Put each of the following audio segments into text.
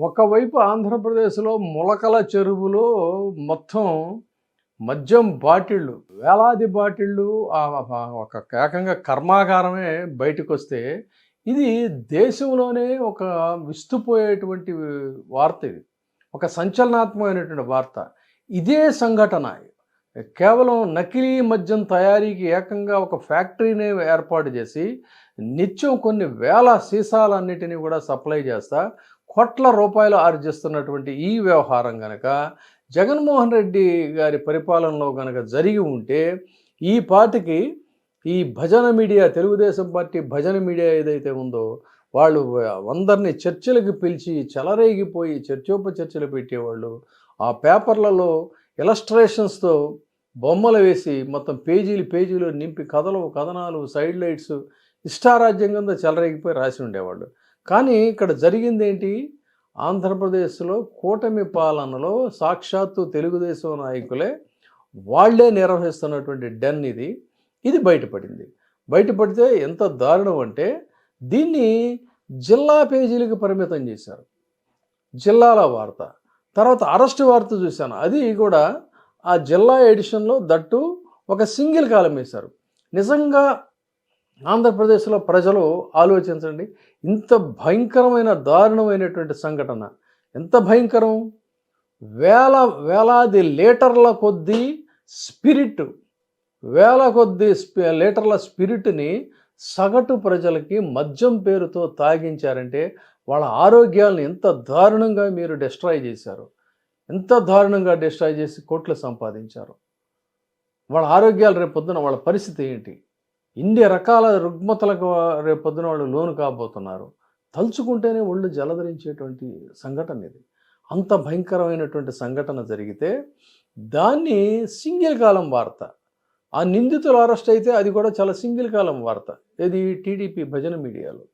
ఒకవైపు ఆంధ్రప్రదేశ్లో మొలకల చెరువులో మొత్తం మద్యం బాటిళ్ళు వేలాది బాటిళ్ళు ఒక ఏకంగా కర్మాగారమే బయటకు వస్తే ఇది దేశంలోనే ఒక విస్తుపోయేటువంటి వార్త ఇది. ఒక సంచలనాత్మకమైనటువంటి వార్త. ఇదే సంఘటన. కేవలం నకిలీ మద్యం తయారీకి ఏకంగా ఒక ఫ్యాక్టరీని ఏర్పాటు చేసి నిత్యం కొన్ని వేల సీసాలన్నిటినీ కూడా సప్లై చేస్తా కోట్ల రూపాయలు ఆర్జిస్తున్నటువంటి ఈ వ్యవహారం గనక జగన్మోహన్ రెడ్డి గారి పరిపాలనలో గనక జరిగి ఉంటే ఈ పార్టీకి ఈ భజన మీడియా తెలుగుదేశం పార్టీ భజన మీడియా ఏదైతే ఉందో వాళ్ళు అందరినీ చర్చలకు పిలిచి చెలరేగిపోయి చర్చోపచర్చలు పెట్టేవాళ్ళు. ఆ పేపర్లలో ఇలస్ట్రేషన్స్తో బొమ్మలు వేసి మొత్తం పేజీలు పేజీలు నింపి కథలు కథనాలు సైడ్ లైట్స్ ఇష్టారాజ్యం కింద చెలరేగిపోయి రాసి ఉండేవాళ్ళు. కానీ ఇక్కడ జరిగింది ఏంటి ఆంధ్రప్రదేశ్లో కూటమి పాలనలో సాక్షాత్తు తెలుగుదేశం నాయకులే వాళ్ళే నిర్వహిస్తున్నటువంటి డెన్ ఇది. ఇది బయటపడింది. బయటపడితే ఎంత దారుణం అంటే దీన్ని జిల్లా పేజీలకు పరిమితం చేశారు. జిల్లాల వార్త. తర్వాత అరెస్ట్ వార్త చూశాను. అది కూడా ఆ జిల్లా ఎడిషన్లో దట్టు ఒక సింగిల్ కాలం వేశారు. నిజంగా ఆంధ్రప్రదేశ్లో ప్రజలు ఆలోచించండి. ఇంత భయంకరమైన దారుణమైనటువంటి సంఘటన. ఎంత భయంకరం? వేల వేలాది లీటర్ల కొద్దీ స్పిరిట్ వేల కొద్ది లీటర్ల స్పిరిట్ని సగటు ప్రజలకి మద్యం పేరుతో తాగించారంటే వాళ్ళ ఆరోగ్యాలను ఎంత దారుణంగా మీరు డిస్ట్రాయ్ చేశారు. ఎంత దారుణంగా డిస్ట్రాయ్ చేసి కోట్లు సంపాదించారు. వాళ్ళ ఆరోగ్యాలు రేపు పొద్దున వాళ్ళ పరిస్థితి ఏంటి? ఇన్ని రకాల రుగ్మతలకు రేపు పొద్దున వాళ్ళు లోను కాబోతున్నారు. తలుచుకుంటేనే ఒళ్ళు జలధరించేటువంటి సంఘటన ఇది. అంత భయంకరమైనటువంటి సంఘటన జరిగితే దాన్ని సింగిల్ కాలం వార్త. ఆ నిందితులు అరెస్ట్ అయితే అది కూడా చాలా సింగిల్ కాలం వార్త. ఇది టీడీపీ భజన మీడియాలో.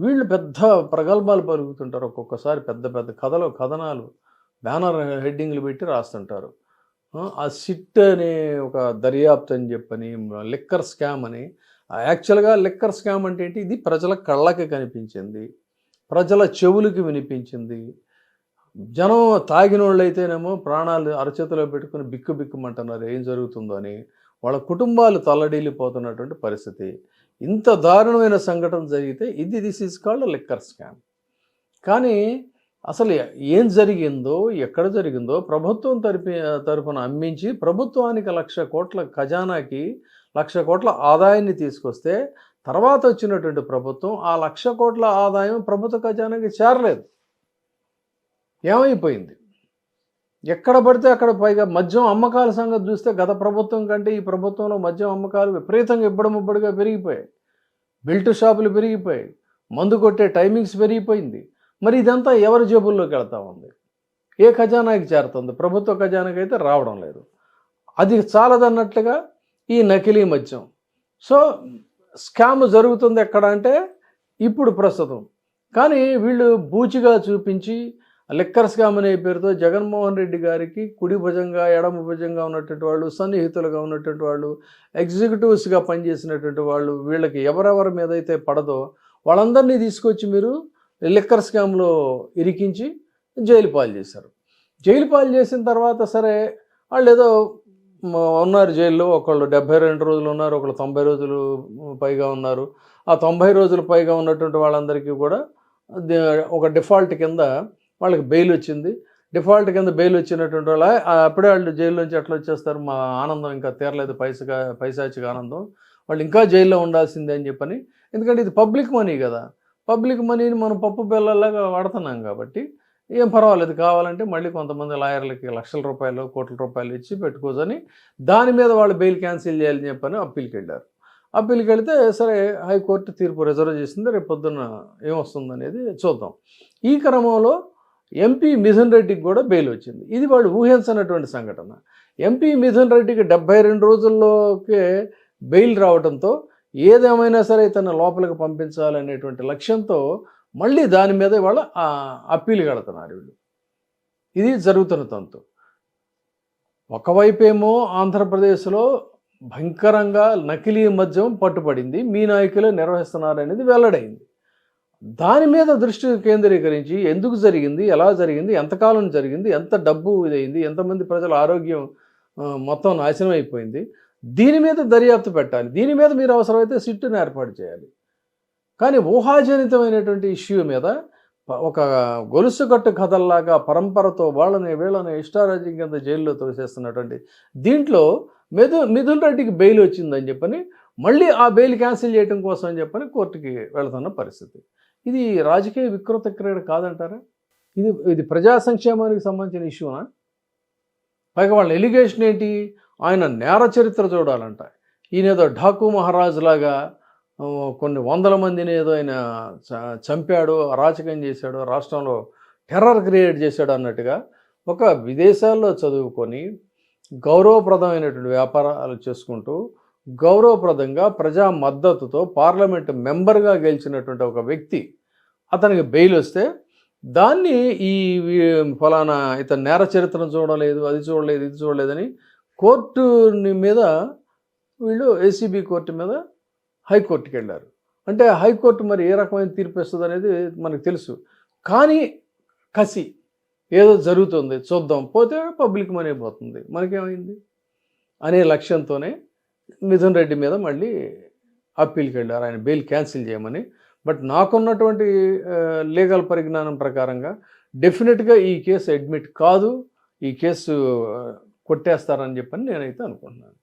వీళ్ళు పెద్ద ప్రగల్భాలు పలుకుతుంటారు. ఒక్కొక్కసారి పెద్ద పెద్ద కథలు కథనాలు బ్యానర్ హెడ్డింగ్లు పెట్టి రాస్తుంటారు. ఆ సిట్ అనే ఒక దర్యాప్తు అని చెప్పని లిక్కర్ స్కామ్ అని యాక్చువల్గా లిక్కర్ స్కామ్ అంటే ఏంటి? ఇది ప్రజల కళ్ళకి కనిపించింది. ప్రజల చెవులకి వినిపించింది. జనం తాగిన వాళ్ళైతేనేమో ప్రాణాలు అరచేతిలో పెట్టుకుని బిక్కు బిక్కుమంటున్నారు. ఏం జరుగుతుందో అని. వాళ్ళ కుటుంబాలు తల్లడిల్లిపోతున్నటువంటి పరిస్థితి. ఇంత దారుణమైన సంఘటన జరిగితే ఇది this is called liquor scam కానీ అసలు ఏం జరిగిందో ఎక్కడ జరిగిందో ప్రభుత్వం తరపు తరపున అమ్మించి ప్రభుత్వానికి లక్ష కోట్ల ఖజానాకి లక్ష కోట్ల ఆదాయాన్ని తీసుకొస్తే తర్వాత వచ్చినటువంటి ప్రభుత్వం ఆ లక్ష కోట్ల ఆదాయం ప్రభుత్వ ఖజానాకి చేరలేదు. ఏమైపోయింది? ఎక్కడ పడితే అక్కడ పైగా మద్యం అమ్మకాల సంగతి చూస్తే గత ప్రభుత్వం కంటే ఈ ప్రభుత్వంలో మద్యం అమ్మకాలు విపరీతంగా ఇబ్బడముబ్బడిగా పెరిగిపోయాయి. బిల్ట్ షాపులు పెరిగిపోయాయి. మందు కొట్టే టైమింగ్స్ పెరిగిపోయింది. మరి ఇదంతా ఎవరి జేబుల్లోకి వెళ్తా ఉంది? ఏ ఖజానాకి చేరుతుంది? ప్రభుత్వ ఖజానాకి అయితే రావడం లేదు. అది చాలదన్నట్లుగా ఈ నకిలీ మద్యం. సో స్కామ్ జరుగుతుంది ఎక్కడ అంటే ఇప్పుడు ప్రస్తుతం. కానీ వీళ్ళు బూచిగా చూపించి లిక్కర్ స్కామ్ అనే పేరుతో జగన్మోహన్ రెడ్డి గారికి కుడి భుజంగా ఎడమ భుజంగా ఉన్నటువంటి వాళ్ళు సన్నిహితులుగా ఉన్నటువంటి వాళ్ళు ఎగ్జిక్యూటివ్స్గా పనిచేసినటువంటి వాళ్ళు వీళ్ళకి ఎవరెవరి మీద అయితే పడదో వాళ్ళందరినీ తీసుకొచ్చి మీరు లిక్కర్ స్కామ్లో ఇరికించి జైలు పాలు చేశారు. జైలు పాలు చేసిన తర్వాత సరే వాళ్ళు ఏదో ఉన్నారు జైల్లో ఒకళ్ళు డెబ్బై రెండు రోజులు ఉన్నారు ఒకళ్ళు తొంభై రోజులు పైగా ఉన్నారు. ఆ తొంభై రోజులు పైగా ఉన్నటువంటి వాళ్ళందరికీ కూడా ఒక డిఫాల్ట్ కింద వాళ్ళకి బెయిల్ వచ్చింది. డిఫాల్ట్ కింద బెయిల్ వచ్చినటువంటి వాళ్ళ అప్పుడే వాళ్ళు జైలు నుంచి ఎట్లా వచ్చేస్తారు? మా ఆనందం ఇంకా తీరలేదు పైసగా పైసాచిక ఆనందం. వాళ్ళు ఇంకా జైల్లో ఉండాల్సిందే అని చెప్పని. ఎందుకంటే ఇది పబ్లిక్ మనీ కదా. పబ్లిక్ మనీని మనం పప్పు బెల్లలాగా వాడుతున్నాం కాబట్టి ఏం పర్వాలేదు. కావాలంటే మళ్ళీ కొంతమంది లాయర్లకి లక్షల రూపాయలు కోట్ల రూపాయలు ఇచ్చి పెట్టుకోవచ్చని దాని మీద వాళ్ళు బెయిల్ క్యాన్సిల్ చేయాలని చెప్పని అప్పీల్కి వెళ్ళారు అప్పీల్కి వెళితే సరే హైకోర్టు తీర్పు రిజర్వ్ చేసింది రేపు పొద్దున్న ఏమొస్తుంది అనేది చూద్దాం. ఈ క్రమంలో ఎంపీ మిథున్ రెడ్డికి కూడా బెయిల్ వచ్చింది. ఇది వాళ్ళు ఊహించనటువంటి సంఘటన. ఎంపీ మిథున్ రెడ్డికి డెబ్బై రెండు రోజుల్లోకే బెయిల్ రావడంతో ఏదేమైనా సరే తన లోపలికి పంపించాలనేటువంటి లక్ష్యంతో మళ్ళీ దాని మీద వాళ్ళ అప్పీలు కడుతున్నారు వీళ్ళు. ఇది జరుగుతున్న తంతు. ఒకవైపేమో ఆంధ్రప్రదేశ్లో భయంకరంగా నకిలీ మద్యం పట్టుబడింది మీ నాయకులే నిర్వహిస్తున్నారనేది వెల్లడైంది. దాని మీద దృష్టి కేంద్రీకరించి ఎందుకు జరిగింది ఎలా జరిగింది ఎంతకాలం జరిగింది ఎంత డబ్బు ఇదైంది ఎంతమంది ప్రజల ఆరోగ్యం మొత్తం నాశనం అయిపోయింది దీని మీద దర్యాప్తు పెట్టాలి. దీని మీద మీరు అవసరమైతే సిట్టును ఏర్పాటు చేయాలి. కానీ ఊహాజనితమైనటువంటి ఇష్యూ మీద ఒక గొలుసు కట్టు కథల్లాగా పరంపరతో వాళ్ళని వీళ్ళని ఇష్టారాజ్యం కింద జైల్లో తోసేస్తున్నటువంటి దీంట్లో మిథు మిథున్ రెడ్డికి బెయిల్ వచ్చిందని చెప్పని మళ్ళీ ఆ బెయిల్ క్యాన్సిల్ చేయడం కోసం అని చెప్పని కోర్టుకి వెళుతున్న పరిస్థితి. ఇది రాజకీయ వికృత క్రీడ కాదంటారా? ఇది ఇది ప్రజా సంక్షేమానికి సంబంధించిన ఇష్యూనా? పైగా వాళ్ళ ఎలిగేషన్ ఏంటి? ఆయన నేర చరిత్ర చూడాలంట. ఈయన ఏదో ఢాకు మహారాజ్ లాగా కొన్ని వందల మందిని ఏదో ఆయన చ- చంపాడు అరాచకం చేశాడు రాష్ట్రంలో టెర్రర్ క్రియేట్ చేశాడు అన్నట్టుగా ఒక విదేశాల్లో చదువుకొని గౌరవప్రదమైనటువంటి వ్యాపారాలు చేసుకుంటూ గౌరవప్రదంగా ప్రజా మద్దతుతో పార్లమెంట్ మెంబర్గా గెలిచినటువంటి ఒక వ్యక్తి అతనికి బెయిల్ వస్తే దాన్ని ఈ ఫలానా ఇతను నేర చరిత్రను చూడలేదు అది చూడలేదు ఇది చూడలేదని కోర్టు మీద వీళ్ళు ఏసీబీ కోర్టు మీద హైకోర్టుకి వెళ్ళారు. అంటే హైకోర్టు మరి ఏ రకమైన తీర్పు ఇస్తుంది అనేది మనకు తెలుసు. కానీ కసి ఏదో జరుగుతుంది చూద్దాం. పోతే పబ్లిక్ మనీ పోతుంది. మనకేమైంది? అనే లక్ష్యంతోనే మిథున్ రెడ్డి మీద మళ్ళీ అప్పీల్కి వెళ్ళారు. ఆయన బెయిల్ క్యాన్సిల్ చేయమని. బట్ నాకున్నటువంటి లీగల్ పరిజ్ఞానం ప్రకారంగా డెఫినెట్గా ఈ కేసు అడ్మిట్ కాదు. ఈ కేసు కొట్టేస్తారని చెప్పని నేనైతే అనుకుంటున్నాను.